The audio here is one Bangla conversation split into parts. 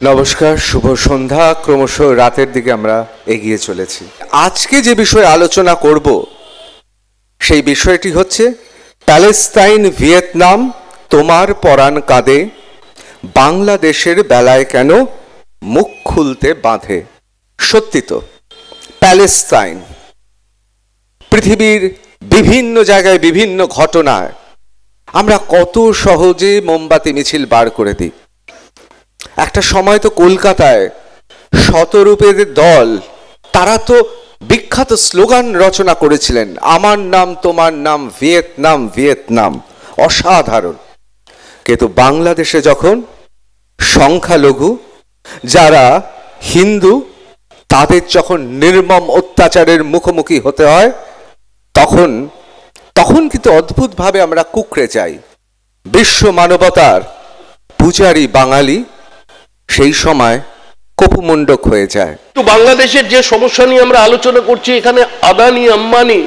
নমস্কার, শুভ সন্ধ্যা। ক্রমশ রাতের দিকে আমরা এগিয়ে চলেছি। আজকে যে বিষয়ে আলোচনা করব, সেই বিষয়টি হচ্ছে, প্যালেস্তাইন ভিয়েতনাম তোমার পরাণ কাঁদে, বাংলাদেশের বেলায় কেন মুখ খুলতে বাঁধে? সত্যি তো, প্যালেস্তাইন, পৃথিবীর বিভিন্ন জায়গায় বিভিন্ন ঘটনায় আমরা কত সহজে মোমবাতি, মিছিল বার করে দিই। একটা সময় তো কলকাতায় শতরূপের দল, তারা তো বিখ্যাত স্লোগান রচনা করেছিলেন, আমার নাম, তোমার নাম, ভিয়েতনাম ভিয়েতনাম, অসাধারণ। কিন্তু বাংলাদেশে যখন সংখ্যালঘু, যারা হিন্দু, তাদের যখন নির্মম অত্যাচারের মুখোমুখি হতে হয়, তখন তখন কিন্তু অদ্ভুতভাবে আমরা কুকড়ে যাই। বিশ্ব মানবতার পূজারী বাঙালি সেই সময় কপুমণ্ডক হয়ে যায়। তো বাংলাদেশের যে সমস্যা নিয়ে আমরা আলোচনা করছি, এখানে আদানি, আম্বানি,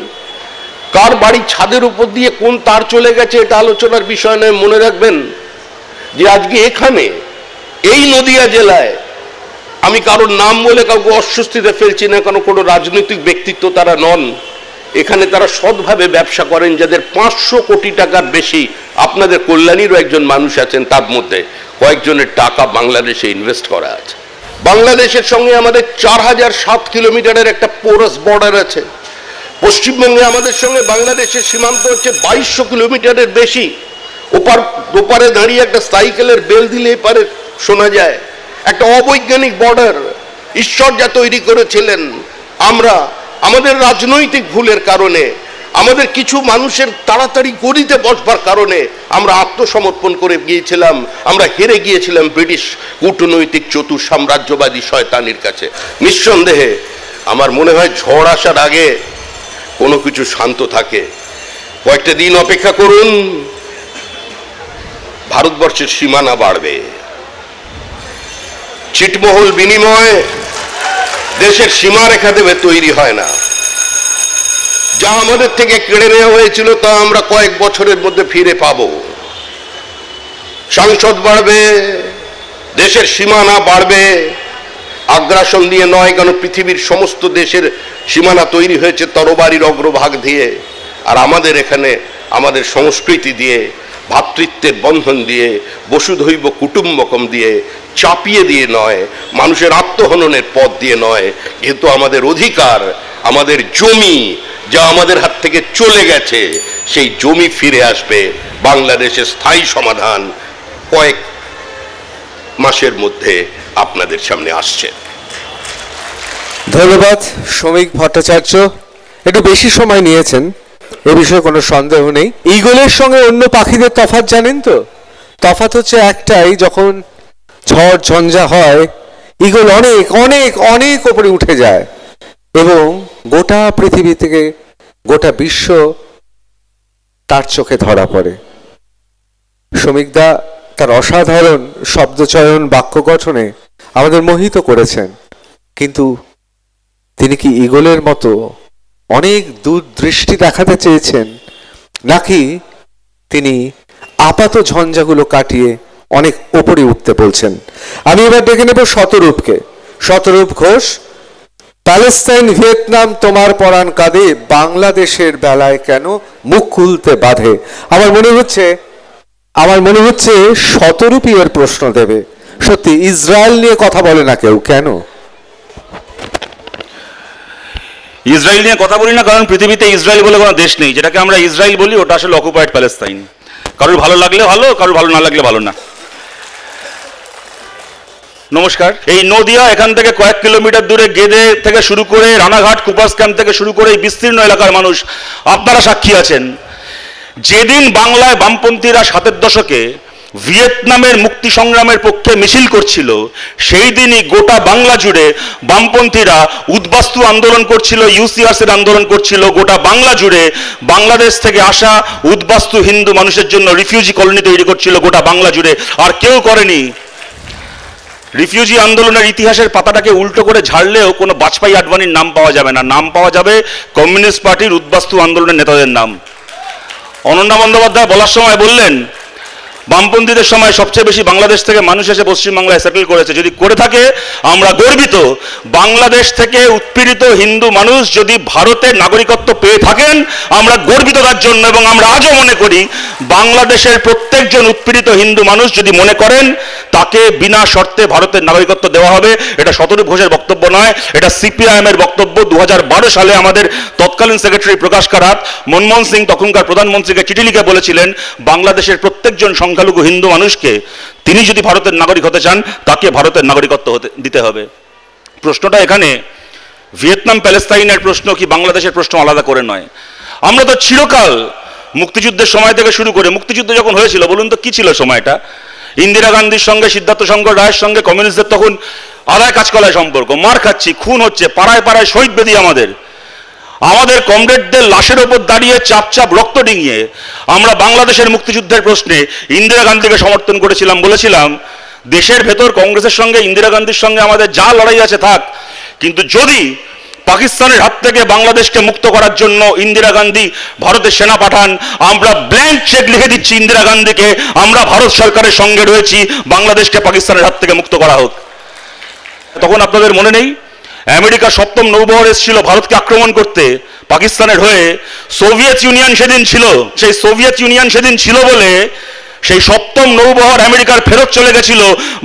কার বাড়ির ছাদের উপর দিয়ে কোন তার চলে গেছে, এটা আলোচনার বিষয় নয়, মনে রাখবেন যে আজকে এখানে, এই নদিয়া জেলায়, আমি কারোর নাম বলে কাউকে অস্বস্তিতে ফেলছি না কারণ কোনো রাজনৈতিক ব্যক্তিত্ব তারা নন। এখানে তারা সৎভাবে ব্যবসা করেন, যাদের পাঁচশো কোটি টাকার বেশি আপনাদের কল্যাণীরও একজন মানুষ আছেন, তার মধ্যে কয়েকজনের টাকা বাংলাদেশে ইনভেস্ট করা আছে। বাংলাদেশের সঙ্গে আমাদের চার হাজার সাত কিলোমিটারের একটা পোরাস বর্ডার আছে। পশ্চিমবঙ্গে আমাদের সঙ্গে বাংলাদেশের সীমান্ত হচ্ছে বাইশশো কিলোমিটারের বেশি। ওপার, ওপারে দাঁড়িয়ে একটা সাইকেলের বেল দিলে এপারে শোনা যায়, একটা অবৈজ্ঞানিক বর্ডার ঈশ্বর যা তৈরি করেছিলেন, আমরা আমাদের রাজনৈতিক ভুলের কারণে, আমাদের কিছু মানুষের তাড়াতাড়ি গদিতে বসবার কারণে আমরা আত্মসমর্পণ করে গিয়েছিলাম, আমরা হেরে গিয়েছিলাম ব্রিটিশ কূটনৈতিক চতুর সাম্রাজ্যবাদী শয়তানির কাছে। নিঃসন্দেহে আমার মনে হয় ঝড় আসার আগে কোনো কিছু শান্ত থাকে। কয়েকটা দিন অপেক্ষা করুন, ভারতবর্ষের সীমানা বাড়বে। ছিটমহল বিনিময় দেশের সীমারেখা দেবে তৈরি হয় না। যা আমাদের থেকে কেড়ে নেওয়া হয়েছিল তা আমরা কয়েক বছরের মধ্যে ফিরে পাব। সংসদ বাড়বে, দেশের সীমানা বাড়বে, আগ্রাসন দিয়ে নয় কেন পৃথিবীর সমস্ত দেশের সীমানা তৈরি হয়েছে তরবারির অগ্রভাগ দিয়ে, আর আমাদের এখানে আমাদের সংস্কৃতি দিয়ে ভ্রাতৃত্বের বন্ধন দিয়ে, বসুধৈব কুটুম্বকম দিয়ে, চাপিয়ে দিয়ে নয়, মানুষের আত্মহননের পথ দিয়ে নয়। কিন্তু আমাদের অধিকার, আমাদের জমি যা আমাদের হাত থেকে চলে গেছে, সেই জমি ফিরে আসবে। বাংলাদেশের স্থায়ী সমাধান কয়েক মাসের মধ্যে আপনাদের সামনে আসছে। ধন্যবাদ, শ্রমিক ভট্টাচার্য। একটু বেশি সময় নিয়েছেন। এ বিষয়ে কোনো সন্দেহ নেই। ইগলের সঙ্গে অন্য পাখিদের তফাৎ জানেন তো? তফাত হচ্ছে একটাই, যখন ঝড় ঝঞ্ঝা হয় ইগল অনেক অনেক অনেক ওপরে উঠে যায় এবং গোটা পৃথিবী থেকে গোটা বিশ্ব তার চোখে ধরা পড়ে। শ্রমিকদা তার অসাধারণ শব্দচয়ন বাক্য গঠনে আমাদের মোহিত করেছেন। কিন্তু তিনি কি ইগলের মতো অনেক দূর দৃষ্টি দেখাতে চেয়েছেন। নাকি তিনি আপাত ঝঞ্ঝাগুলো কাটিয়ে অনেক ওপরে উঠতে বলছেন। আমি এবার ডেকে নেব শতরূপকে। শতরূপ ঘোষ, প্যালেস্তাইন, ভিয়েতনাম, তোমার পরাণ কাঁদে, বাংলাদেশের বেলায় কেন মুখ খুলতে বাঁধে? আমার মনে হচ্ছে, আমার মনে হচ্ছে শতরূপী এর প্রশ্ন দেবে। সত্যি, ইসরায়েল নিয়ে কথা বলে না কেউ, কেন? ইসরায়েল নিয়ে কথা বলি না, কারণ পৃথিবীতে ইসরায়েল বলে কোনো দেশ নেই। যেটাকে আমরা ইসরায়েল বলি, ওটা আসলে অকুপাইড প্যালেস্তাইন কারোর ভালো লাগলে ভালো, কারোর ভালো না লাগলে ভালো না। নমস্কার। এই নদিয়া এখান থেকে কয়েক কিলোমিটার দূরে গেদে থেকে শুরু করে রানাঘাট, কুপাস ক্যাম্প থেকে শুরু করে এই বিস্তীর্ণ এলাকার মানুষ আপনারা সাক্ষী আছেন। যেদিন বাংলায় বামপন্থীরা সাতের দশকে ভিয়েতনামের মুক্তি সংগ্রামের পক্ষে মিছিল করছিল। সেই দিনই গোটা বাংলা জুড়ে বামপন্থীরা উদ্বাস্তু আন্দোলন করছিল, ইউসিআরসির আন্দোলন করছিল। গোটা বাংলা জুড়ে বাংলাদেশ থেকে আসা উদ্বাস্তু হিন্দু মানুষের জন্য রিফিউজি কলোনি তৈরি করছিল গোটা বাংলা জুড়ে। আর কেউ করেনি। রিফিউজি আন্দোলনের ইতিহাসের পাতাটাকে উল্টো করে ঝাড়লেও কোনো বাজপেয়ী আডবাণীর নাম পাওয়া যাবে না। নাম পাওয়া যাবে কমিউনিস্ট পার্টির উদ্বাস্তু আন্দোলনের নেতাদের নাম। অনন্যা বন্দ্যোপাধ্যায় বলার সময় বললেন বামপন্থীদের সময় সবচেয়ে বেশি বাংলাদেশ থেকে মানুষ এসে পশ্চিমবাংলায় সেটেল করেছে। যদি করে থাকে, আমরা গর্বিত। বাংলাদেশ থেকে উৎপীড়িত হিন্দু মানুষ যদি ভারতের নাগরিকত্ব পেয়ে থাকেন, আমরা গর্বিত তার জন্য এবং আমরা আজও মনে করি, বাংলাদেশের প্রত্যেকজন উৎপীড়িত হিন্দু মানুষ যদি মনে করেন, তাকে বিনা শর্তে ভারতের নাগরিকত্ব দেওয়া হবে। এটা শতরূপ ঘোষের বক্তব্য নয়, এটা সিপিআইএম এর বক্তব্য দু সালে আমাদের তৎকালীন সেক্রেটারি প্রকাশ কারাত মনমোহন সিং তখনকার প্রধানমন্ত্রীকে চিঠি লিখে বলেছিলেন, বাংলাদেশের প্রত্যেকজন সংখ্যালঘু হিন্দু মানুষকে তিনি যদি ভারতের নাগরিক হতে চান, তাকে ভারতের নাগরিকত্ব হতে, দিতে হবে। প্রশ্নটা এখানে ভিয়েতনাম প্যালেস্তাইনের প্রশ্ন কি বাংলাদেশের প্রশ্ন আলাদা করে নয়। আমরা তো চিরকাল মুক্তিযুদ্ধের সময় থেকে শুরু করে মুক্তিযুদ্ধ যখন হয়েছিল, বলুন তো কি ছিল সময়টা? ইন্দিরা গান্ধীর সঙ্গে, সিদ্ধার্থ শঙ্কর রায়ের সঙ্গে, কমিউনিস্টদের তখন আদায় কাজকলায় সম্পর্ক, মার খাচ্ছি, খুন হচ্ছে, পাড়ায় পাড়ায় শহীদ বেদি আমাদের। আমাদের কমরেডদের লাশের ওপর দাঁড়িয়ে চাপ চাপ রক্ত ডিঙিয়ে আমরা বাংলাদেশের মুক্তিযুদ্ধের প্রশ্নে ইন্দিরা গান্ধীকে সমর্থন করেছিলাম, বলেছিলাম, দেশের ভেতর কংগ্রেসের সঙ্গে, ইন্দিরা গান্ধীর সঙ্গে আমাদের যা লড়াই আছে থাক, কিন্তু যদি পাকিস্তানের হাত থেকে বাংলাদেশকে মুক্ত করার জন্য ইন্দিরা গান্ধী ভারতের সেনা পাঠান। আমরা ব্ল্যাঙ্ক চেক লিখে দিচ্ছি ইন্দিরা গান্ধীকে। আমরা ভারত সরকারের সঙ্গে রয়েছি। বাংলাদেশকে পাকিস্তানের হাত থেকে মুক্ত করা হোক। তখন আপনাদের মনে নেই? আমেরিকা সপ্তম নৌবহর এসেছিল ভারতকে আক্রমণ করতে। পাকিস্তানের হয়ে সোভিয়েত ইউনিয়ন সেদিন ছিল। সেই সোভিয়েত ইউনিয়ন সেদিন ছিল বলে সেই সপ্তম নৌবহর আমেরিকার ফেরত চলে গেছিল,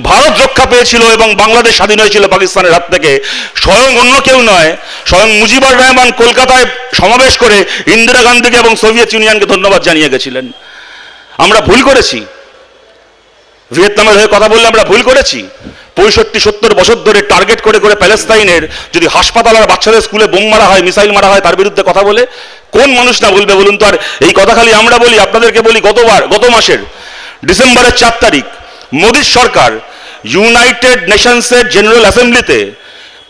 ভারত রক্ষা পেয়েছিল এবং বাংলাদেশ স্বাধীন হয়েছিল পাকিস্তানের হাত থেকে। স্বয়ং অন্য কেউ নয়, স্বয়ং মুজিবুর রহমান কলকাতায় সমাবেশ করে ইন্দিরা গান্ধীকে এবং সোভিয়েত ইউনিয়নকে ধন্যবাদ জানিয়ে গেছিলেন। আমরা ভুল করেছি। ভিয়েতনামের হয়ে কথা বললে আমরা ভুল করেছি। পঁয়ষট্টি, সত্তর বছর ধরে টার্গেট করে করে প্যালেস্তাইনের যদি হাসপাতাল আর বাচ্চাদের স্কুলে বোম মারা হয়, মিসাইল মারা হয়, তার বিরুদ্ধে কথা বলে, কোন মানুষ না বলবে বলুন তো? আর এই কথা খালি আমরা বলি, আপনাদেরকে বলি, গতবার, গত মাসের ডিসেম্বরের চার তারিখ, মোদীর সরকার ইউনাইটেড নেশনসের জেনারেল অ্যাসেম্বলিতে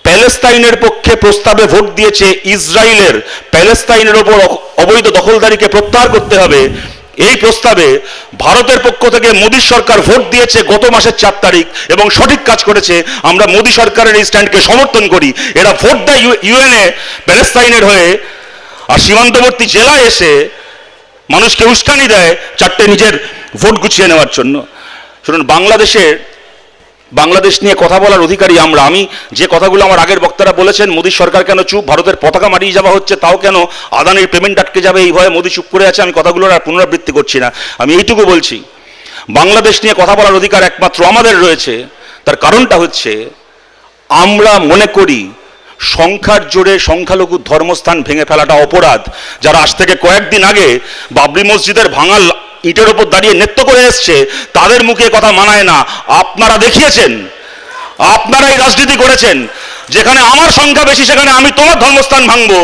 প্যালেস্তাইনের পক্ষে প্রস্তাবে ভোট দিয়েছে ইসরায়েলের প্যালেস্তাইনের ওপর অবৈধ দখলদারিকে প্রত্যাহার করতে হবে। এই প্রস্তাবে ভারতের পক্ষ থেকে মোদী সরকার ভোট দিয়েছে গত মাসের চার তারিখ এবং সঠিক কাজ করেছে। আমরা মোদী সরকারের এই স্ট্যান্ডকে সমর্থন করি। এরা ভোট দেয় ইউএনএ প্যালেস্তাইনের হয়ে। আর সীমান্তবর্তী জেলায় এসে মানুষকে উস্কানি দেয়। চারটে নিজের ভোট গুছিয়ে নেওয়ার জন্য। শুনুন, বাংলাদেশের, বাংলাদেশ নিয়ে কথা বলার অধিকারী আমরা। আমি যে কথাগুলো আমার আগের বক্তারা বলেছেন, মোদী সরকার কেন চুপ, ভারতের পতাকা মারিয়ে যাওয়া হচ্ছে, তাও কেন আদানির পেমেন্ট আটকে যাবে, এই ভয়ে মোদী চুপ করে আছে, আমি কথাগুলোর আর পুনরাবৃত্তি করছি না। আমি এইটুকু বলছি, বাংলাদেশ নিয়ে কথা বলার অধিকার একমাত্র আমাদের রয়েছে। তার কারণটা হচ্ছে, আমরা মনে করি, সংখ্যার জোরে সংখ্যালঘু ধর্মস্থান ভেঙে ফেলাটা অপরাধ। যারা আজ থেকে কয়েকদিন আগে বাবরি মসজিদের ভাঙাল ইটের ওপর দাঁড়িয়ে নৃত্য করে এসছে, তাদের মুখে কথা মানায় না। আপনারা দেখিয়েছেন, আপনারাই রাজনীতি করেছেন, যেখানে আমার সংখ্যা বেশি, সেখানে আমি তোমার ধর্মস্থান ভাঙবো,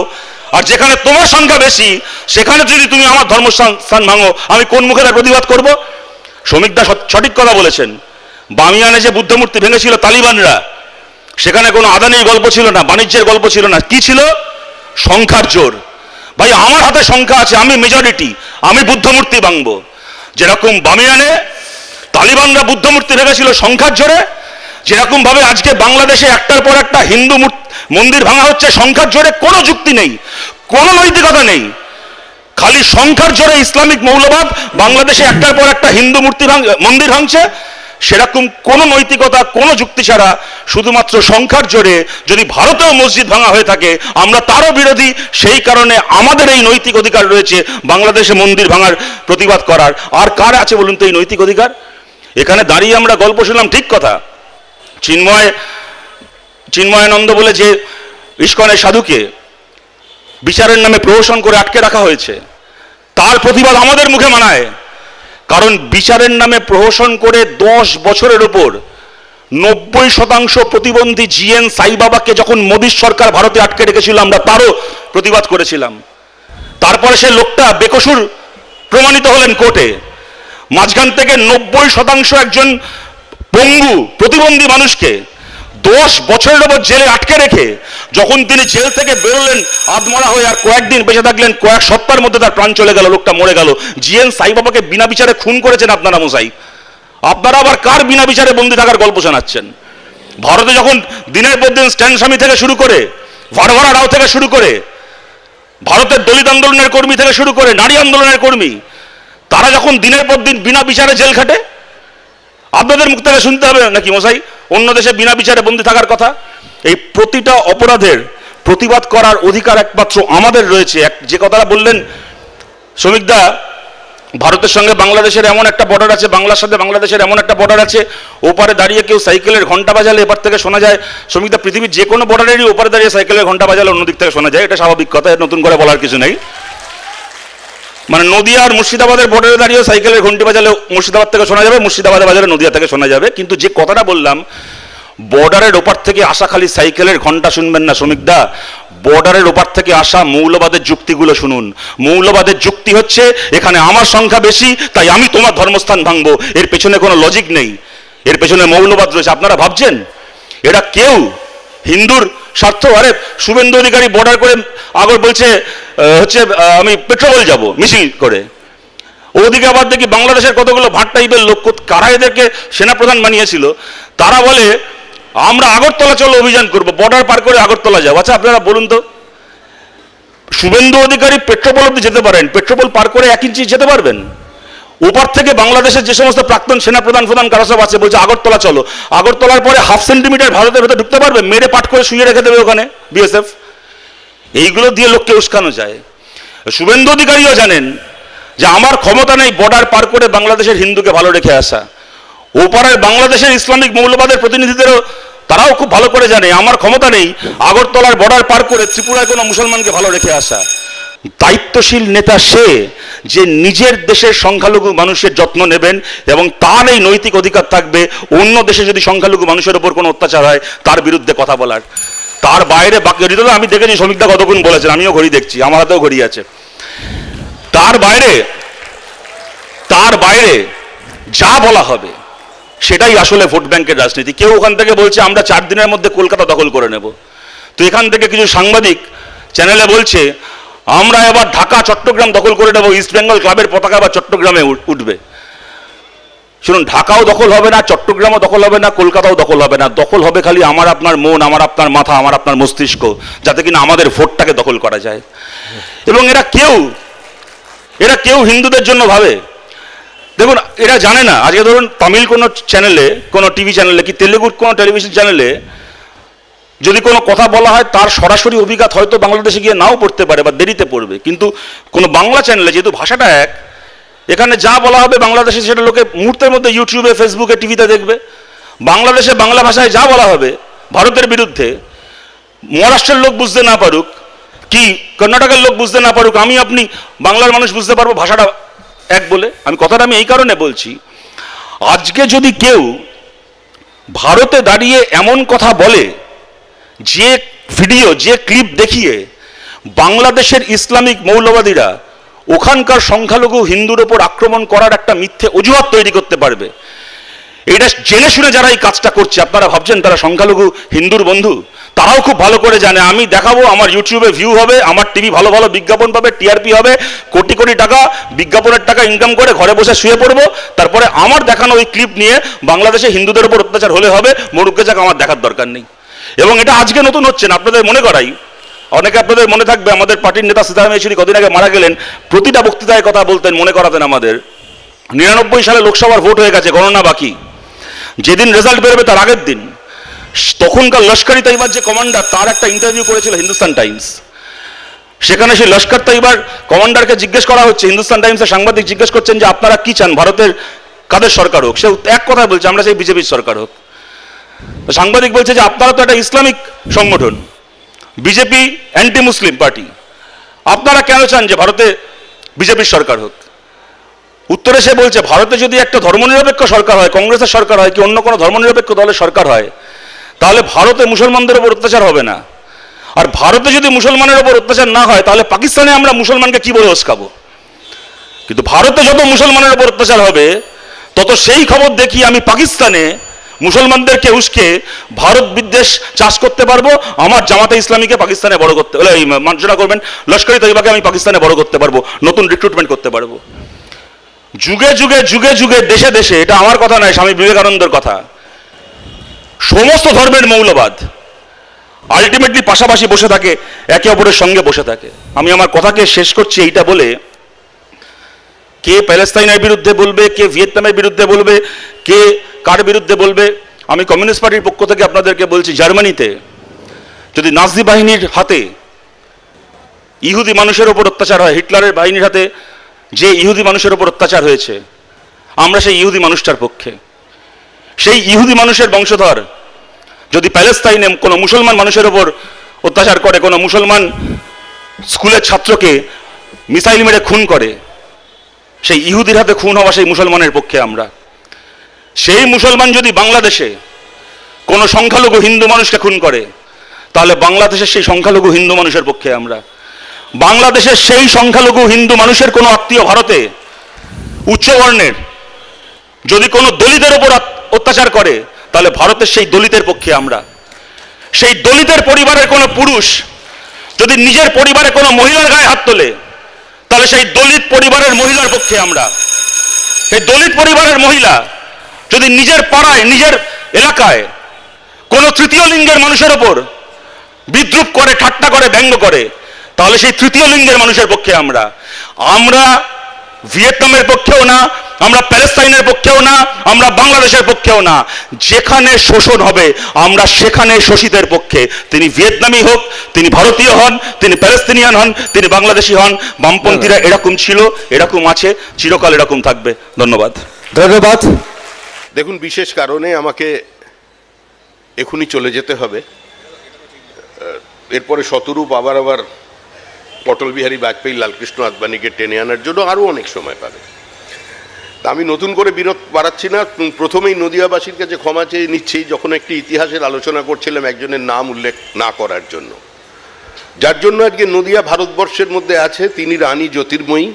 আর যেখানে তোমার সংখ্যা বেশি, সেখানে যদি তুমি আমার ধর্মস্থান স্থান ভাঙো, আমি কোন মুখে তার প্রতিবাদ করব? শ্রমিক দা সঠিক কথা বলেছেন। বামিয়ানে যে বুদ্ধমূর্তি ভেঙেছিল তালিবানরা, সেখানে কোনো আদানির গল্প ছিল না, বাণিজ্যের গল্প ছিল না। কি ছিল? সংখ্যার জোর। ভাই, আমার হাতে সংখ্যা আছে, আমি মেজরিটি আমি বুদ্ধমূর্তি ভাঙব। যেরকম বামিয়ানে তালিবানরা বুদ্ধ মূর্তি ভেঙেছিল সংখ্যার জোরে যেরকম ভাবে আজকে বাংলাদেশে একটার পর একটা হিন্দু মন্দির ভাঙা হচ্ছে, সংখ্যার জোরে কোনো যুক্তি নেই, কোনো নৈতিকতা নেই। খালি সংখ্যার জোরে ইসলামিক মৌলবাদ, বাংলাদেশে একটার পর একটা হিন্দু মূর্তি মন্দির ভাঙছে সেরকম কোনো নৈতিকতা, কোনো যুক্তি ছাড়া শুধুমাত্র সংখ্যার জোরে যদি ভারতেও মসজিদ ভাঙা হয়ে থাকে, আমরা তারও বিরোধী। সেই কারণে আমাদের এই নৈতিক অধিকার রয়েছে বাংলাদেশে মন্দির ভাঙার প্রতিবাদ করার। আর কার আছে বলুন তো এই নৈতিক অধিকার? এখানে দাঁড়িয়ে আমরা গল্প শুনলাম, ঠিক কথা। চিন্ময়, চিন্ময়ানন্দ বলে যে ইস্কনের সাধুকে বিচারের নামে প্রহসন করে আটকে রাখা হয়েছে, তার প্রতিবাদ আমাদের মুখে মানায়। কারণ বিচারের নামে প্রহসন করে দশ বছরের ওপর নব্বই শতাংশ প্রতিবন্ধী জিএন সাইবাবাকে যখন মোদীর সরকার ভারতে আটকে রেখেছিল, আমরা তারও প্রতিবাদ করেছিলাম। তারপরে সে লোকটা বেকসুর প্রমাণিত হলেন কোর্টে। মাঝখান থেকে নব্বই শতাংশ একজন পঙ্গু, প্রতিবন্ধী মানুষকে দশ বছরের ওপর জেলে আটকে রেখে যখন তিনি জেল থেকে বেরোলেন, আধমরা হয়ে আর কয়েকদিন বেঁচে থাকলেন, কয়েক সপ্তাহের মধ্যে তার প্রাণ চলে গেল, লোকটা মরে গেল। জিএন সাইবাবাকে বিনা বিচারে খুন করেছেন আপনারা মশাই। আপনারা আবার কার বিনা বিচারে বন্দি থাকার গল্প শোনাচ্ছেন? ভারতে যখন দিনের পর দিন স্ট্যান্ড স্বামী থেকে শুরু করে ভারভারা রাও থেকে শুরু করে, ভারতের দলিত আন্দোলনের কর্মী থেকে শুরু করে, নারী আন্দোলনের কর্মী, তারা যখন দিনের পর দিন বিনা বিচারে জেল খাটে আপনাদের মুখ থেকে শুনতে হবে নাকি মশাই? অন্য দেশে বিনা বিচারে বন্দী থাকার কথা। এই প্রতিটা অপরাধের প্রতিবাদ করার অধিকার একমাত্র আমাদের রয়েছে। এক যে কথাটা বললেন শ্রমিকদা ভারতের সঙ্গে বাংলাদেশের এমন একটা বর্ডার আছে, বাংলার সাথে বাংলাদেশের এমন একটা বর্ডার আছে, ওপারে দাঁড়িয়ে কেউ সাইকেলের ঘণ্টা বাজালে এপার থেকে শোনা যায় শ্রমিকদা পৃথিবীর যে কোনো বর্ডারেরই ওপারে দাঁড়িয়ে সাইকেলের ঘণ্টা বাজালে অন্য দিক থেকে শোনা যায়। এটা স্বাভাবিক কথা, নতুন করে বলার কিছু নেই। মানে নদিয়া আর মুর্শিদাবাদের বর্ডারে দাঁড়িয়ে সাইকেলের ঘন্টি বাজালে মুর্শিদাবাদ থেকে শোনা যাবে, মুর্শিদাবাদের বাজারে নদিয়া থেকে শোনা যাবে। কিন্তু যে কথাটা বললাম বর্ডারের ওপার থেকে আসা খালি সাইকেলের ঘণ্টা শুনবেন না শ্রমিকদা বর্ডারের ওপার থেকে আসা মৌলবাদের যুক্তিগুলো শুনুন। মৌলবাদের যুক্তি হচ্ছে, এখানে আমার সংখ্যা বেশি, তাই আমি তোমার ধর্মস্থান ভাঙবো। এর পেছনে কোনো লজিক নেই। এর পেছনে মৌলবাদ রয়েছে। আপনারা ভাবছেন, এরা কেউ? হিন্দুর স্বার্থ আরে শুভেন্দু অধিকারী বর্ডার করে আগর বলছে হচ্ছে আমি পেট্রোল যাব, মিছিল করে। ওদিকে আবার দেখি বাংলাদেশের কতগুলো ভাট টাইপের লোক কারা এদেরকে সেনাপ্রধান বানিয়েছিল? তারা বলে, আমরা আগরতলা চলো অভিযান করব বর্ডার পার করে আগরতলা যাব। আচ্ছা আপনারা বলুন তো, শুভেন্দু অধিকারী পেট্রোপল অব্দি যেতে পারেন? পেট্রোপল পার করে এক ইঞ্চি যেতে পারবেন? ওপার থেকে বাংলাদেশের যে সমস্ত প্রাক্তন সেনাপ্রধান প্রধান কারা সব আছে, বলছে, আগরতলা চলো। আগরতলার পরে হাফ সেন্টিমিটার ভারতের ভেতরে ঢুকতে পারবে, মেরে পাট করে শুয়ে রেখে দেবে ওখানে, বিএসএফ। এইগুলো দিয়ে লোককে উস্কানো যায়। শুভেন্দু অধিকারীও জানেন যে আমার ক্ষমতা নেই বর্ডার পার করে বাংলাদেশের হিন্দুকে ভালো রেখে আসা। ওপারের বাংলাদেশের ইসলামিক মৌলবাদের প্রতিনিধিদেরও তারাও খুব ভালো করে জানে, আমার ক্ষমতা নেই আগরতলার বর্ডার পার করে ত্রিপুরায় কোনো মুসলমানকে ভালো রেখে আসা। দায়িত্বশীল নেতা সে যে নিজের দেশের সংখ্যালঘু মানুষের যত্ন নেবেন এবং তার এই নৈতিক অধিকার থাকবে। অন্য দেশে যদি সংখ্যালঘু মানুষের ওপর কোনো অত্যাচার হয়, তার বিরুদ্ধে কথা বলার। তার বাইরে বাকি আমি দেখেছি শ্রমিকদা কতক্ষণ বলেছেন, আমিও ঘড়ি দেখছি, আমার হাতেও ঘড়ি আছে। তার বাইরে তার বাইরে যা বলা হবে, সেটাই আসলে ভোট ব্যাংকের রাজনীতি। কেউ ওখান থেকে বলছে, আমরা চার দিনের মধ্যে কলকাতা দখল করে নেব। তো এখান থেকে কিছু সাংবাদিক চ্যানেলে বলছে আমরা এবার ঢাকা, চট্টগ্রাম দখল করে নেব ইস্ট বেঙ্গল ক্লাবের পতাকা এবার চট্টগ্রামে উঠবে। শুনুন, ঢাকাও দখল হবে না, চট্টগ্রামও দখল হবে না, কলকাতাও দখল হবে না। দখল হবে খালি আমার আপনার মন, আমার আপনার মাথা, আমার আপনার মস্তিষ্ক, যাতে কিনা আমাদের ভোটটাকে দখল করা যায়। এবং এরা কেউ এরা কেউ হিন্দুদের জন্য ভাবে। দেখুন, এরা জানে না, আজকে ধরুন তামিল কোনো চ্যানেলে, কোনো টিভি চ্যানেলে, কি তেলেগুর কোনো টেলিভিশন চ্যানেলে যদি কোনো কথা বলা হয়, তার সরাসরি অভিজ্ঞতা হয়তো বাংলাদেশে গিয়ে নাও পড়তে পারে বা দেরিতে পড়বে। কিন্তু কোনো বাংলা চ্যানেলে যেহেতু ভাষাটা এক, এখানে যা বলা হবে বাংলাদেশে সেটা লোকে মুহূর্তের মধ্যে ইউটিউবে ফেসবুকে টিভিতে দেখবে। বাংলাদেশে বাংলা ভাষায় যা বলা হবে, ভারতের বিরুদ্ধে, মহারাষ্ট্রের লোক বুঝতে না পারুক, কি কর্ণাটকের লোক বুঝতে না পারুক, আমি আপনি বাংলার মানুষ বুঝতে পারব ভাষাটা এক বলে। আমি কথাটা আমি এই কারণে বলছি, আজকে যদি কেউ ভারতে দাঁড়িয়ে এমন কথা বলে যে ভিডিও, যে ক্লিপ দেখিয়ে বাংলাদেশের ইসলামিক মৌলবাদীরা ওখানকার সংখ্যালঘু হিন্দুর ওপর আক্রমণ করার একটা মিথ্যে অজুহাত তৈরি করতে পারবে। এটা জেনে শুনে যারা এই কাজটা করছে, আপনারা ভাবছেন তারা সংখ্যালঘু হিন্দুর বন্ধু? তারাও খুব ভালো করে জানে। আমি দেখাবো, আমার ইউটিউবে ভিউ হবে, আমার টিভি ভালো ভালো বিজ্ঞাপন পাবে টিআরপি হবে, কোটি কোটি টাকা বিজ্ঞাপনের টাকা ইনকাম করে ঘরে বসে শুয়ে পড়ব। তারপরে আমার দেখানো ওই ক্লিপ নিয়ে বাংলাদেশে হিন্দুদের উপর অত্যাচার হলে হবে, মরুকে যাক, আমার দেখার দরকার নেই। এবং এটা আজকে নতুন হচ্ছে না, আপনাদের মনে করাই। অনেকে আপনাদের মনে থাকবে, আমাদের পার্টির নেতা সীতারাম ইয়েচুরি কদিন আগে মারা গেলেন, প্রতিটা বক্তৃতায় কথা বলতেন, মনে করাতেন আমাদের। নিরানব্বই সালে লোকসভার ভোট হয়ে গেছে, গণনা বাকি। যেদিন রেজাল্ট বেরোবে তার আগের দিন। তখনকার লস্করি তাইবার যে কমান্ডার তার একটা ইন্টারভিউ করেছিল হিন্দুস্তান টাইমস। সেখানে সেই লস্কর তাইবার কমান্ডারকে জিজ্ঞেস করা হচ্ছে, হিন্দুস্তান টাইমসের সাংবাদিক জিজ্ঞেস করছেন যে, আপনারা কি চান, ভারতের কাদের সরকার হোক? সে এক কথা বলছে, আমরা সেই বিজেপির সরকার হোক। সাংবাদিক বলছে যে আপনারা তো একটা ইসলামিক সংগঠন, বিজেপি অ্যান্টি মুসলিম পার্টি। আপনারা কেন চান যে ভারতে বিজেপির সরকার হোক? উত্তরে সে বলছে, ভারতে যদি একটা ধর্মনিরপেক্ষ সরকার হয়, কংগ্রেসের সরকার হয়, কি অন্য কোনো ধর্মনিরপেক্ষ দলের সরকার হয়, তাহলে ভারতে মুসলমানদের উপর অত্যাচার হবে না। আর ভারতে যদি মুসলমানের উপর অত্যাচার না হয়, তাহলে পাকিস্তানে আমরা মুসলমানকে কি বলে উস্কাবো? কিন্তু ভারতে যত মুসলমানের উপর অত্যাচার হবে, তত সেই খবর দেখি আমি পাকিস্তানে মুসলমানদেরকে উস্কে ভারত বিদ্বেষ চাষ করতে পারব, আমার জামাতে ইসলামীকে পাকিস্তানে বড় করতে মার্জনা করবেন লস্করি তৈবাকে আমি পাকিস্তানে বড় করতে পারব, নতুন রিক্রুটমেন্ট করতে পারব। যুগে যুগে যুগে যুগে, দেশে দেশে, এটা আমার কথা নয়, স্বামী বিবেকানন্দের কথা। সমস্ত ধর্মের মৌলবাদ আলটিমেটলি পাশাপাশি বসে থাকে, একে অপরের সঙ্গে বসে থাকে। আমি আমার কথাকে শেষ করছি এইটা বলে, কে প্যালেস্তাইনের বিরুদ্ধে বলবে, কে ভিয়েতনামের বিরুদ্ধে বলবে, কে কার বিরুদ্ধে বলবে? আমি কমিউনিস্ট পার্টির পক্ষ থেকে আপনাদেরকে বলছি, জার্মানিতে যদি নাজি বাহিনীর হাতে ইহুদি মানুষের ওপর অত্যাচার হয়, হিটলারের বাহিনীর হাতে যে ইহুদি মানুষের ওপর অত্যাচার হয়েছে, আমরা সেই ইহুদি মানুষটার পক্ষে। সেই ইহুদি মানুষের বংশধর যদি প্যালেস্তাইনে কোনো মুসলমান মানুষের ওপর অত্যাচার করে, কোনো মুসলমান স্কুলের ছাত্রকে মিসাইল মেরে খুন করে, সেই ইহুদির হাতে খুন হওয়া সেই মুসলমানের পক্ষে আমরা। সেই মুসলমান যদি বাংলাদেশে কোনো সংখ্যালঘু হিন্দু মানুষকে খুন করে, তাহলে বাংলাদেশের সেই সংখ্যালঘু হিন্দু মানুষের পক্ষে আমরা। বাংলাদেশের সেই সংখ্যালঘু হিন্দু মানুষের কোনো আত্মীয় ভারতে উচ্চবর্ণের যদি কোনো দলিতের ওপর অত্যাচার করে, তাহলে ভারতের সেই দলিতের পক্ষে আমরা। সেই দলিতের পরিবারের কোনো পুরুষ যদি নিজের পরিবারে কোনো মহিলার গায়ে হাত তোলে, তাহলে সেই দলিত পরিবারের মহিলার পক্ষে আমরা। সেই দলিত পরিবারের মহিলা যদি নিজের পাড়ায় নিজের এলাকায় কোনো তৃতীয় লিঙ্গের মানুষের ওপর বিদ্রুপ করে ঠাট্টা করে ব্যঙ্গ করে তাহলে সেই তৃতীয় লিঙ্গের মানুষের পক্ষে আমরা। আমরা ভিয়েতনামের পক্ষেও না আমরা প্যালেস্তাইনের পক্ষেও না আমরা বাংলাদেশের পক্ষেও না। যেখানে শোষণ হবে আমরা সেখানে শোষিতের পক্ষে। তিনি ভিয়েতনামি হোক তিনি ভারতীয় হন তিনি প্যালেস্তিনিয়ান হন তিনি বাংলাদেশি হন বামপন্থীরা এরকম ছিল এরকম আছে চিরকাল এরকম থাকবে। ধন্যবাদ। ধন্যবাদ। দেখুন, বিশেষ কারণে আমাকে এখনই চলে যেতে হবে। এরপরে শতরূপ আবার আবার অটল বিহারী বাজপেয়ী লালকৃষ্ণ আদবানিকে টেনে আনার জন্য আরও অনেক সময় পাবে। তা আমি নতুন করে বিরত বাড়াচ্ছি না। প্রথমেই নদিয়াবাসীর কাছে ক্ষমা চেয়ে নিচ্ছি, যখন একটি ইতিহাসের আলোচনা করছিলাম একজনের নাম উল্লেখ না করার জন্য। যার জন্য আজকে নদিয়া ভারতবর্ষের মধ্যে আছে তিনি রানী জ্যোতির্ময়ী।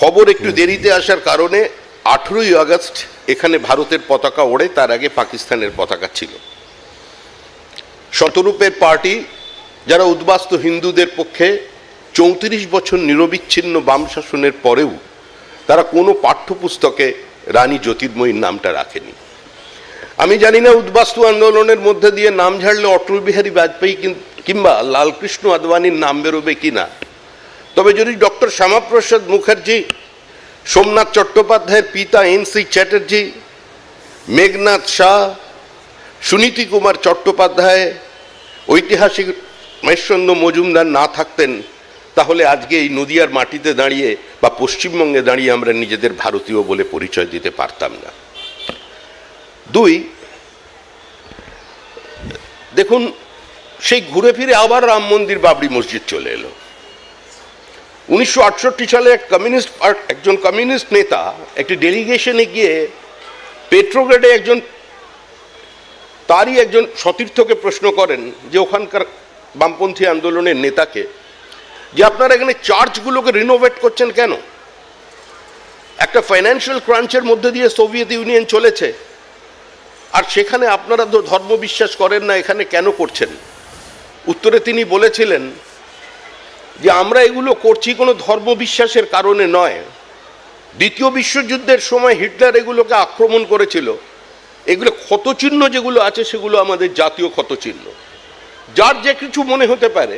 খবর একটু দেরিতে আসার কারণে আঠেরোই আগস্ট এখানে ভারতের পতাকা ওড়ে, তার আগে পাকিস্তানের পতাকা ছিল। শতরূপের পার্টি, যারা উদ্বাস্তু হিন্দুদের পক্ষে চৌত্রিশ বছর নিরবিচ্ছিন্ন বাম শাসনের পরেও তারা কোনো পাঠ্যপুস্তকে রানী জ্যোতির্ময়ীর নামটা রাখেনি। আমি জানি না উদ্বাস্তু আন্দোলনের মধ্যে দিয়ে নাম ঝাড়লে অটল বিহারী বাজপেয়ী কিংবা লালকৃষ্ণ আদবানির নাম বেরোবে কিনা। তবে যদি ডক্টর শ্যামাপ্রসাদ মুখার্জি সোমনাথ চট্টোপাধ্যায়ের পিতা এন সি চ্যাটার্জি, মেঘনাথ শাহ, সুনীতি কুমার চট্টোপাধ্যায়, ঐতিহাসিক মহেশচন্দ্র মজুমদার না থাকতেন, তাহলে আজকে এই নদিয়ার মাটিতে দাঁড়িয়ে বা পশ্চিমবঙ্গে দাঁড়িয়ে আমরা নিজেদের ভারতীয় বলে পরিচয় দিতে পারতাম না। দুই, দেখুন, সেই ঘুরে ফিরে আবার রাম মন্দির, বাবরি মসজিদ চলে এলো। উনিশশো আটষট্টি সালে এক কমিউনিস্ট পার্ট- একজন কমিউনিস্ট নেতা একটি ডেলিগেশনে গিয়ে পেট্রোগ্রেডে একজন, তারই একজন সতীর্থকে প্রশ্ন করেন যে ওখানকার বামপন্থী আন্দোলনের নেতাকে, যে আপনারা এখানে চার্চগুলোকে রিনোভেট করছেন কেন? একটা ফাইন্যান্সিয়াল ক্রাঞ্চের মধ্যে দিয়ে সোভিয়েত ইউনিয়ন চলেছে, আর সেখানে আপনারা ধর্ম বিশ্বাস করেন না এখানে কেন করছেন? উত্তরে তিনি বলেছিলেন যে আমরা এগুলো করছি কোনো ধর্ম বিশ্বাসের কারণে নয়। দ্বিতীয় বিশ্বযুদ্ধের সময় হিটলার এগুলোকে আক্রমণ করেছিল। এগুলো ক্ষতচিহ্ন যেগুলো আছে সেগুলো আমাদের জাতীয় ক্ষতচিহ্ন। যার যে কিছু মনে হতে পারে,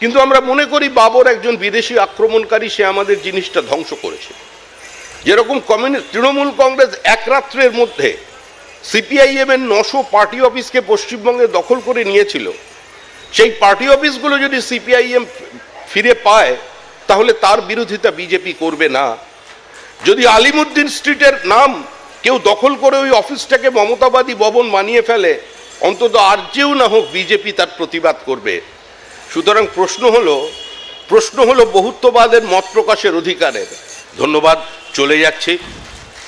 কিন্তু আমরা মনে করি বাবর একজন বিদেশি আক্রমণকারী, সে আমাদের জিনিসটা ধ্বংস করেছে। যেরকম কমিউনিস্ট, তৃণমূল কংগ্রেস এক রাত্রের মধ্যে সিপিআইএম এর নশো পার্টি অফিসকে পশ্চিমবঙ্গে দখল করে নিয়েছিল। সেই পার্টি অফিসগুলো যদি সিপিআইএম ফিরে পায়, তাহলে তার বিরোধিতা বিজেপি করবে না। যদি আলিমুদ্দিন স্ট্রিটের নাম কেউ দখল করে ওই অফিসটাকে মমতাবাদী ভবন বানিয়ে ফেলে, অন্তত আর যেও না হোক বিজেপি তার প্রতিবাদ করবে। সুতরাং প্রশ্ন হলো প্রশ্ন হলো বহুত্ববাদের মত প্রকাশের অধিকারের। ধন্যবাদ, চলে যাচ্ছি।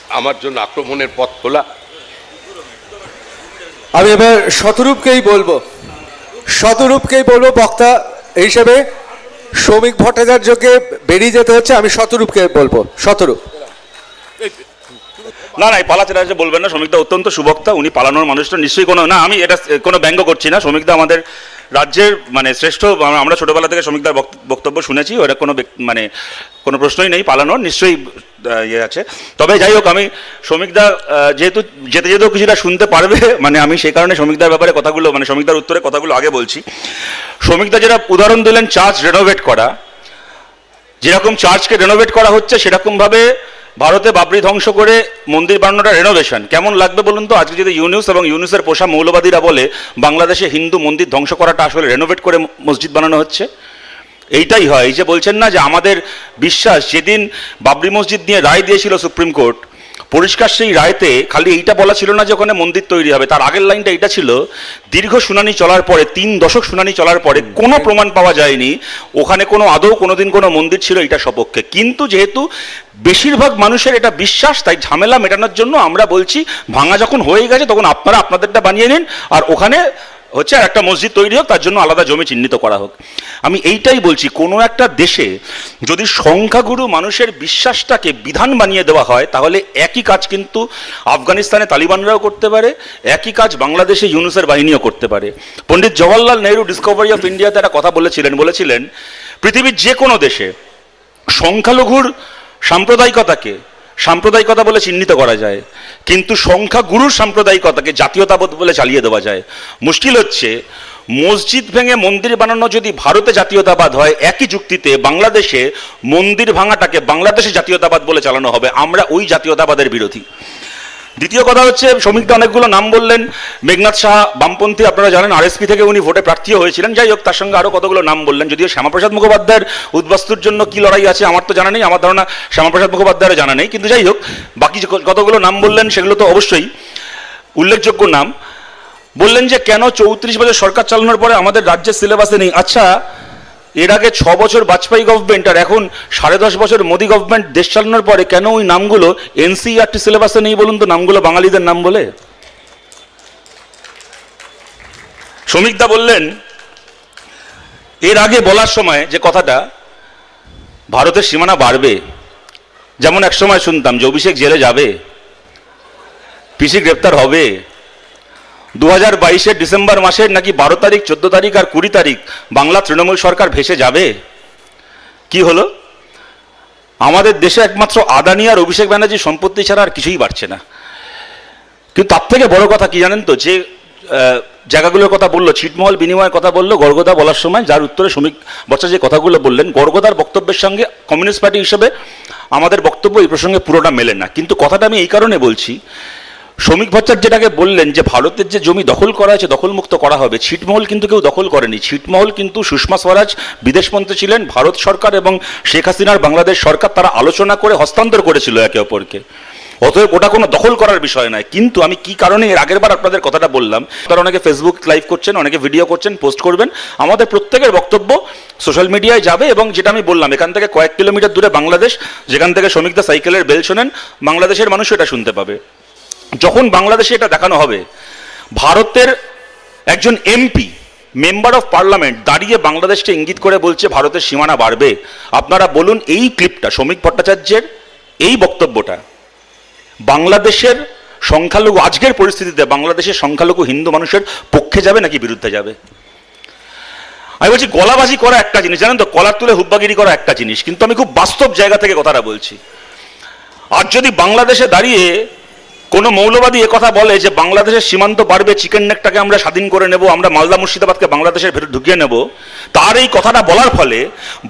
আমার জন্য আক্রমণের পথ খোলা। আমি এবার শতরূপকেই বলব। শতরূপকেই বলব বক্তা হিসেবে। শ্রমিক ভট্টাচার্যকে বেরিয়ে যেতে হচ্ছে, আমি শতরূপকে বলব, শতরূপ। না না পালাতে রাজা বলবেন না, শ্রমিকদা অত্যন্ত সুবক্তা, উনি পালানোর মানুষটা নিশ্চয়ই কোনো, না, আমি এটা কোনো ব্যঙ্গ করছি না, শ্রমিকদা আমাদের রাজ্যের মানে শ্রেষ্ঠ, আমরা- ছোটোবেলা থেকে শ্রমিকদার বক্ত- বক্তব্য শুনেছি ওটা কোনো মানে কোনো প্রশ্নই নেই, পালানোর, নিশ্চয়ই ইয়ে আছে। তবে যাই হোক, আমি শ্রমিকদা যেহেতু যেতে যেতেও কিছুটা শুনতে পারবে মানে আমি সেই কারণে শ্রমিকদার ব্যাপারে কথাগুলো মানে শ্রমিকদার উত্তরে কথাগুলো আগে বলছি। শ্রমিকদা যেটা উদাহরণ দিলেন চার্চ রেনোভেট করা। যেরকম চার্চকে রেনোভেট করা হচ্ছে, সেরকমভাবে ভারতে বাবরি ধ্বংস করে মন্দির বানানোটা রেনোভেশন কেমন লাগবে বলুন তো? আজকে যদি ইউনিউস এবং ইউনিউসের পোষা মৌলবাদীরা বলে, বাংলাদেশে হিন্দু মন্দির ধ্বংস করাটা আসলে রেনোভেট করে মসজিদ বানানো হচ্ছে। এইটাই হয়। এই যে বলছেন না যে আমাদের বিশ্বাস, যেদিন বাবরি মসজিদ নিয়ে রায় দিয়েছিল সুপ্রিম কোর্ট, পরিষ্কার সেই রায়তে খালি এইটা বলা ছিল না যে ওখানে মন্দির তৈরি হবে। তার আগের লাইনটা এটা ছিল, দীর্ঘ শুনানি চলার পরে, তিন দশক শুনানি চলার পরে কোনো প্রমাণ পাওয়া যায়নি। ওখানে কোনো আদৌ কোনোদিন কোনো মন্দির ছিল এটা সপক্ষে। কিন্তু যেহেতু বেশিরভাগ মানুষের এটা বিশ্বাস, তাই ঝামেলা মেটানোর জন্য আমরা বলছি, ভাঙা যখন হয়ে গেছে তখন আপনারা আপনাদেরটা বানিয়ে নিন, আর ওখানে হচ্ছে আর একটা মসজিদ তৈরি হোক, তার জন্য আলাদা জমি চিহ্নিত করা হোক। আমি এইটাই বলছি, কোনো একটা দেশে যদি সংখ্যাগুরু মানুষের বিশ্বাসটাকে বিধান বানিয়ে দেওয়া হয়, তাহলে একই কাজ কিন্তু আফগানিস্তানে তালিবানরাও করতে পারে, একই কাজ বাংলাদেশে ইউনুসের বাহিনীও করতে পারে। পণ্ডিত জওয়াহরলাল নেহরু ডিসকভারি অফ ইন্ডিয়াতে একটা কথা বলেছিলেন বলেছিলেন, পৃথিবীর যে কোনো দেশে সংখ্যালঘুর সাম্প্রদায়িকতাকে সাম্প্রদায়িকতা বলে চিহ্নিত করা যায়, কিন্তু সংখ্যা গুরুর সাম্প্রদায়িকতাকে জাতীয়তাবোধ বলে চালিয়ে দেওয়া যায়। মুশকিল হচ্ছে, মসজিদ ভেঙে মন্দির বানানো যদি ভারতে জাতীয়তাবাদ হয়, একই যুক্তিতে বাংলাদেশে মন্দির ভাঙাটাকে বাংলাদেশে জাতীয়তাবাদ বলে চালানো হবে। আমরা ওই জাতীয়তাবাদের বিরোধী। দ্বিতীয় কথা হচ্ছে শ্রমিকদা অনেকগুলো নাম বললেন। মেঘনাথ সাহা, বামপন্থী, আপনারা জানেন আরএসপি থেকে উনি ভোটে প্রার্থীও হয়েছিলেন। যাই হোক, তার সঙ্গে আরও কতগুলো নাম বললেন। যদিও শ্যামাপ্রসাদ মুখোপাধ্যায়ের উদ্বাস্তুর জন্য কি লড়াই আছে, আমার তো জানা নেই, আমার ধারণা শ্যামাপ্রসাদ মুখোপাধ্যায়ের জানা নেই। কিন্তু যাই হোক, বাকি কতগুলো নাম বললেন, সেগুলো তো অবশ্যই উল্লেখযোগ্য নাম। বললেন যে, কেন চৌত্রিশ বছর সরকার চালানোর পরে আমাদের রাজ্যের সিলেবাসে নেই? আচ্ছা এর আগে ছ বছর বাজপেয়ী গভর্নমেন্ট আর এখন সাড়ে দশ বছর মোদী গভর্নমেন্ট দেশ চালানোর পরে কেন ওই নামগুলো এনসিআরটি সিলেবাসে নেই বলুন তো, নামগুলো বাঙালিদের নাম বলে? শ্রমিকদা বললেন, এর আগে বলার সময় যে কথাটা, ভারতের সীমানা বাড়বে। যেমন এক সময় শুনতাম যে অভিষেক জেলে যাবে, পিসি গ্রেপ্তার হবে। দু হাজার বাইশের ডিসেম্বর মাসের নাকি বারো তারিখ, চোদ্দ তারিখ আর কুড়ি তারিখ বাংলা তৃণমূল সরকার ভেসে যাবে? কি হলো? আমাদের দেশে একমাত্র আদানি আর অভিষেক ব্যানার্জি সম্পত্তি ছাড়া আর কিছুই বাড়ছে না। কিন্তু তার থেকে বড় কথা কি জানেন তো? যে জায়গাগুলোর কথা বলল, ছিটমহল বিনিময়ের কথা বলল গর্গদা বলার সময় যার উত্তরে শ্রমিক বচ্চা যে কথাগুলো বললেন গর্গদার বক্তব্যের সঙ্গে কমিউনিস্ট পার্টি হিসেবে আমাদের বক্তব্য এই প্রসঙ্গে পুরোটা মেলে না। কিন্তু কথাটা আমি এই কারণে বলছি শ্রমিক ভট্টাচার্য যেটাকে বললেন যে ভারতের যে জমি দখল করা আছে দখলমুক্ত করা হবে, ছিটমহল কিন্তু কেউ দখল করেনি। ছিটমহল কিন্তু সুষমা স্বরাজ বিদেশমন্ত্রী ছিলেন, ভারত সরকার এবং শেখ হাসিনার বাংলাদেশ সরকার তারা আলোচনা করে হস্তান্তর করেছিল একে অপরকে। অতএব ওটা কোনো দখল করার বিষয় নয়। কিন্তু আমি কি কারণে এর আগের বার আপনাদের কথাটা বললাম তারা অনেকে ফেসবুক লাইভ করছেন, অনেকে ভিডিও করছেন পোস্ট করবেন, আমাদের প্রত্যেকের বক্তব্য সোশ্যাল মিডিয়ায় যাবে এবং যেটা আমি বললাম, এখান থেকে কয়েক কিলোমিটার দূরে বাংলাদেশ, যেখান থেকে শ্রমিকদা সাইকেলের বেল শোনেন, বাংলাদেশের মানুষ এটা শুনতে পাবে। যখন বাংলাদেশে এটা দেখানো হবে, ভারতের একজন এমপি মেম্বার অফ পার্লামেন্ট দাঁড়িয়ে বাংলাদেশকে ইঙ্গিত করে বলছে, ভারতের সীমানা বাড়বে। আপনারা বলুন এই ক্লিপটা, শ্রমিক ভট্টাচার্যের এই বক্তব্যটা। বাংলাদেশের সংখ্যালঘু, আজকের পরিস্থিতিতে বাংলাদেশের সংখ্যালঘু হিন্দু মানুষের পক্ষে যাবে নাকি বিরুদ্ধে যাবে? আমি বলছি, গলাবাজি করা একটা জিনিস, জানেন তো, কলার তুলে হুব্বাগিরি করা একটা জিনিস, কিন্তু আমি খুব বাস্তব জায়গা থেকে কথাটা বলছি। আর যদি বাংলাদেশে দাঁড়িয়ে কোনো মৌলবাদী কথা বলে যে বাংলাদেশের সীমান্ত বাড়বে, চিকেন নেকটাকে আমরা স্বাধীন করে নেব, আমরা মালদা মুর্শিদাবাদকে বাংলাদেশের ভেতর ঢুকিয়ে নেব, তার এই কথাটা বলার ফলে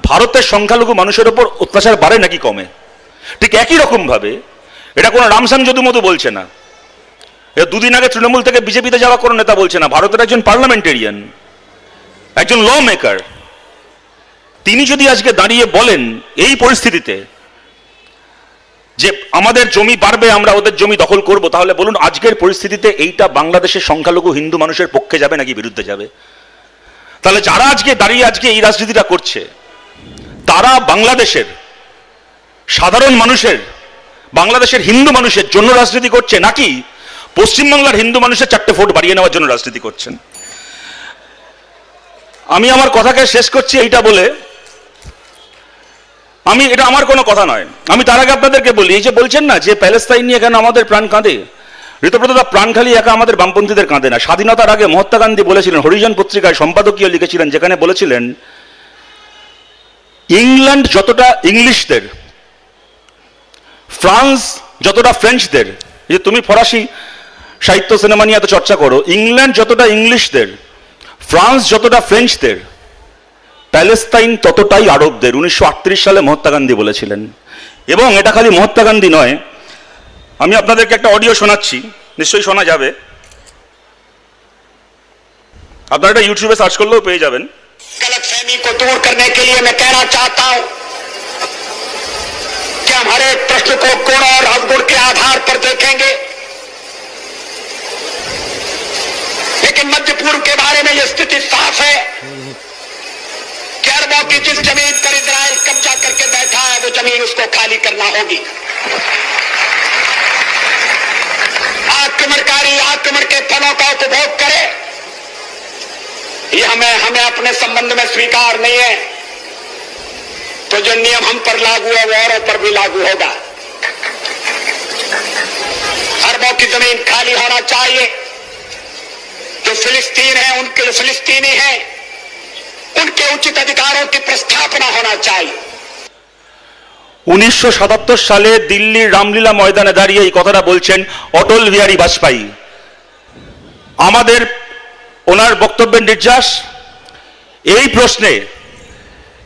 ভারতের সংখ্যালঘু মানুষের ওপর অত্যাচার বাড়ে নাকি কমে? ঠিক একই রকমভাবে এটা কোনো রামসান যদুমধু বলছে না। দুদিন আগে তৃণমূল থেকে বিজেপিতে যাওয়া কোনো নেতা বলছে না। ভারতের একজন পার্লামেন্টেরিয়ান, একজন ল মেকার, তিনি যদি আজকে দাঁড়িয়ে বলেন এই পরিস্থিতিতে যে আমাদের জমি বাড়বে, আমরা ওদের জমি দখল করব। তাহলে বলুন, আজকের পরিস্থিতিতে এইটা বাংলাদেশের সংখ্যালঘু হিন্দু মানুষের পক্ষে যাবে নাকি বিরুদ্ধে যাবে? তাহলে যারা আজকে দাঁড়িয়ে আজকে এই রাজনীতিটা করছে, তারা বাংলাদেশের সাধারণ মানুষের, বাংলাদেশের হিন্দু মানুষের জন্য রাজনীতি করছে নাকি পশ্চিমবাংলার হিন্দু মানুষের চারটে ভোট বাড়িয়ে নেওয়ার জন্য রাজনীতি করছেন? আমি আমার কথাকে শেষ করছি এইটা বলে আমি, এটা আমার কোনো কথা নয়। আমি তার আগে আপনাদেরকে বলি, এই যে বলছেন না যে প্যালেস্তাইন নিয়ে কেন আমাদের প্রাণ কাঁদে? ঋতব্রতদা প্রাণ খালি একা আমাদের বামপন্থীদের কাঁদে না। স্বাধীনতার আগে মহাত্মা গান্ধী বলেছিলেন, হরিজন পত্রিকায় সম্পাদকীয় লিখেছিলেন, যেখানে বলেছিলেন, ইংল্যান্ড যতটা ইংলিশদের, ফ্রান্স যতটা ফ্রেঞ্চদের যে তুমি ফরাসি সাহিত্য সিনেমা নিয়ে এত চর্চা করো, ইংল্যান্ড যতটা ইংলিশদের, ফ্রান্স যতটা ফ্রেঞ্চদের প্যালেস্তাইন ততটাই আরবদের উনিশশো সালে মহাত্মা গান্ধী বলেছিলেন এবং এটা খালি মহাত্মা গান্ধী নয় আমি আপনাদেরকে একটা অডিও শোনাচ্ছি নিশ্চয়ই শোনা যাবে আপনারা এটা ইউটিউবে সার্চ করলেও পেয়ে যাবেন गलतफहमी को दूर करने के लिए मैं कहना चाहता हूं कि हम हर एक प्रश्न को गुण और अवगुण के आधार पर देखेंगे लेकिन मध्य पूर्व के बारे में यह स्थिति साफ है कि अरबों की जिस ज़मीन पर इसराइल कब्जा करके बैठा है, वो ज़मीन उसको खाली करना होगी। आक्रमणकारी आक्रमण के फलों का उपभोग करे। ये हमें हमें अपने संबंध में स्वीकार नहीं है। तो जो नियम हम पर लागू है, वो औरों पर भी लागू होगा। अरबों की ज़मीन खाली होना चाहिए। जो फिलिस्तीन है, उनके फिलिस्तीनी है उनके उचित अधिकारों की प्रस्थापना होना चाहिए উনিশশো সালে দিল্লির রামলীলা ময়দানে দাঁড়িয়ে এই কথাটা বলছেন অটল বিহারী বাজপেয়ী আমাদের ওনার বক্তব্যের নির্যাস এই প্রশ্নে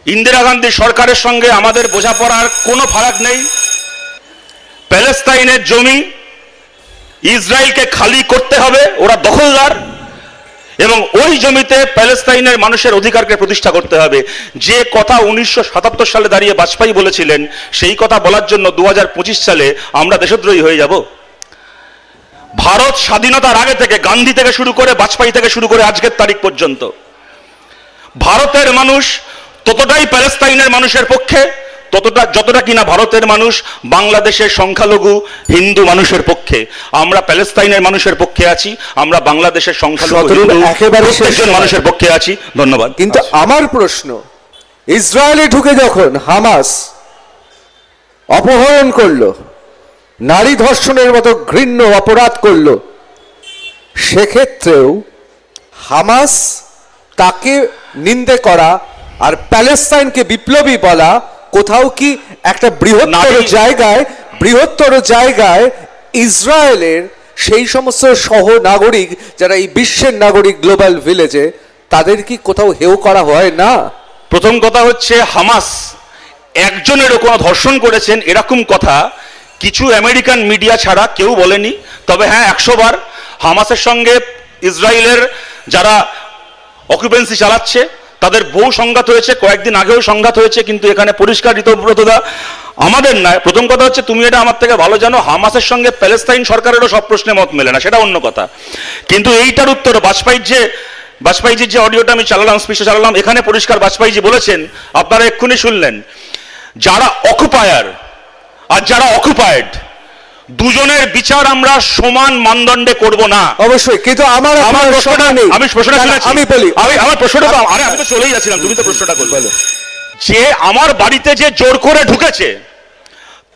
ইন্দিরা গান্ধী সরকারের সঙ্গে আমাদের বোঝাপড়ার কোনো ফারাক নেই প্যালেস্তাইনের জমি ইসরায়েলকে খালি করতে হবে ওরা দখলদার এবং ওই জমিতে প্যালেস্তাইনের মানুষের অধিকারকে প্রতিষ্ঠা করতে হবে। যে কথা উনিশশো সাতাত্তর সালে দাঁড়িয়ে বাজপেয়ী বলেছিলেন, সেই কথা বলার জন্য দু হাজার পঁচিশ সালে আমরা দেশদ্রোহী হয়ে যাব। ভারত স্বাধীনতার আগে থেকে, গান্ধী থেকে শুরু করে, বাজপেয়ী থেকে শুরু করে আজকের তারিখ পর্যন্ত। ভারতের মানুষ ততটাই প্যালেস্তাইনের মানুষের পক্ষে ততটা যতটা কিনা ভারতের মানুষ বাংলাদেশের সংখ্যালঘু হিন্দু মানুষের পক্ষে আমরা প্যালেস্তাইনের মানুষের পক্ষে আছি আমরা বাংলাদেশের সংখ্যালঘু একেবারে। মানুষের পক্ষে আছি ধন্যবাদ কিন্তু আমার প্রশ্ন ইসরায়েলে ঢুকে যখন হামাস অপহরণ করল নারী ধর্ষণের মতো ঘৃণ্য অপরাধ করল সেক্ষেত্রেও হামাস তাকে নিন্দে করা আর প্যালেস্তাইনকে বিপ্লবী বলা কোথাও কি একটা বৃহত্তর জায়গায় বৃহত্তর জায়গায় ইসরায়েলের সেই সমস্ত সহ নাগরিক যারা এই বিশ্বের নাগরিক গ্লোবাল ভিলেজে তাদের কি কোথাও হেও করা হয় না? প্রথম কথা হচ্ছে হামাস। একজনেরও কোনো ধর্ষণ করেছেন এরকম কথা কিছু আমেরিকান মিডিয়া ছাড়া কেউ বলেনি। তবে হ্যাঁ একশো বার হামাসের সঙ্গে ইসরায়েলের যারা অকুপেন্সি চালাচ্ছে তাদের বহু সংঘাত হয়েছে, কয়েকদিন আগেও সংঘাত হয়েছে, কিন্তু এখানে পরিষ্কার ঋতব্রতদা আমাদের নয় প্রথম কথা হচ্ছে, তুমি এটা আমার থেকে ভালো জানো, হামাসের সঙ্গে প্যালেস্তাইন সরকারেরও সব প্রশ্নে মত মেলে না, সেটা অন্য কথা। কিন্তু এইটার উত্তর বাজপেয়ীর যে বাজপেয়ীজির যে অডিওটা আমি চালালাম স্পিচে চালালাম, এখানে পরিষ্কার বাজপেয়ীজি বলেছেন, আপনারা এক্ষুনি শুনলেন, যারা অকুপায়ার আর যারা অকুপায়েড দুজনের বিচার আমরা সমান মানদণ্ডে করব না। অবশ্যই কিন্তু আমার আমার প্রশ্নটা নেই। আমি প্রশ্নটা শুনেছি। আমি বলি। আমি আমার প্রশ্নটা আরে আমি তো চলেই যাচ্ছিলাম তুমি তো প্রশ্নটা করবে বলো। যে আমার বাড়িতে যে জোর করে ঢুকেছে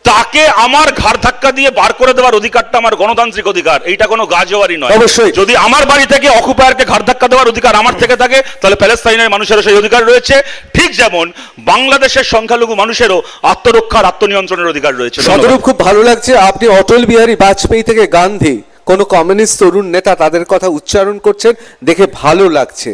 তাকে আমার ঘাড় ধাক্কা দিয়ে বার করে দেওয়ার অধিকারটা আমার গণতান্ত্রিক অধিকার। এইটা কোনো গাজওয়ারি নয়। অবশ্যই। যদি আমার বাড়ি থেকে অকুপায়ারকে ঘাড় ধাক্কা দেওয়ার অধিকার আমার থেকে থাকে তাহলে প্যালেস্তাইনের মানুষেরও সেই অধিকার রয়েছে। ঠিক যেমন বাংলাদেশের সংখ্যালঘু মানুষেরও আত্মরক্ষার আত্মনিয়ন্ত্রণের অধিকার রয়েছে। সদরূপ খুব ভালো লাগছে। আপনি অটল বিহারী বাজপেয়ী থেকে গান্ধী কোন কমিউনিস্ট তরুণ নেতা তাদের কথা উচ্চারণ করছেন দেখে ভালো লাগছে।